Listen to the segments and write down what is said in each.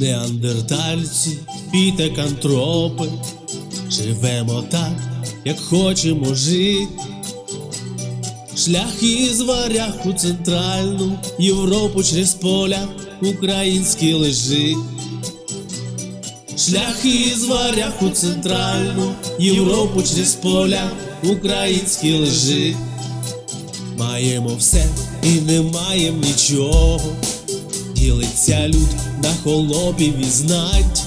неандертальці, пітекантропи, живемо так, як хочемо жити. Шлях із варяг у центральну Європу через поля український лежить. Шлях із варяг у центральну Європу через поля український лежить. Маємо все і не маємо нічого. Ділиться люд на холопів і знать.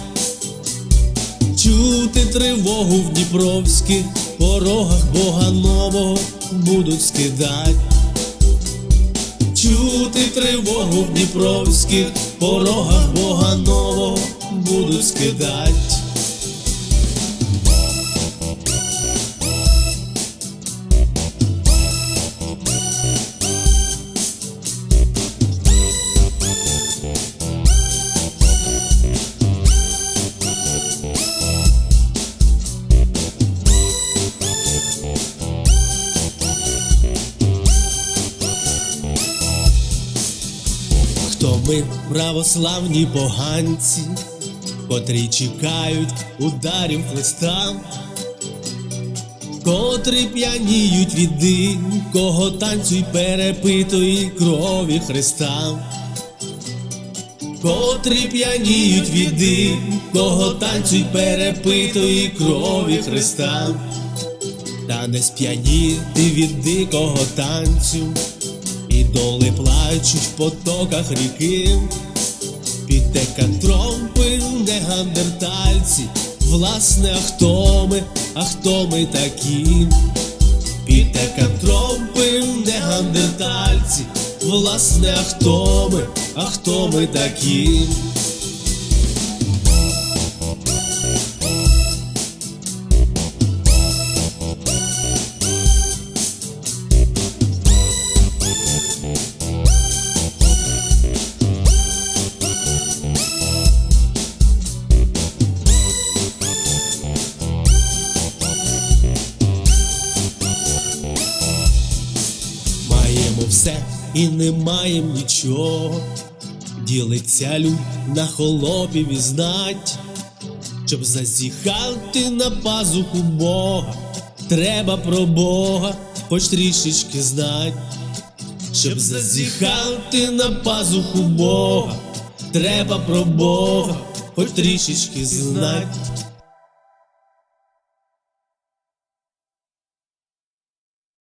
Чути тривогу в Дніпровських порогах Бога нового будуть скидать. Чути тривогу в Дніпровських порогах Бога нового будуть скидать. Хто ми православні поганці, котрі чекають ударів хлиста, котрі п'яніють від кого танцюй перепитої крові Христа, котрі п'яніють від кого танцюй перепитої крові Христа, та не сп'яніти від дикого танцю. Ідоли плачуть в потоках ріки, Пітекантропи, негандертальці, власне, а хто ми, а хто ми такі? Пітекантропи, негандертальці, власне, а хто ми, а хто ми такі? Маємо все і не маємо нічого. Ділиться люд на холопів і знать, щоб зазіхати на пазуху Бога, треба про Бога хоч трішечки знать, щоб зазіхати на пазуху Бога, треба про Бога хоч трішечки знать.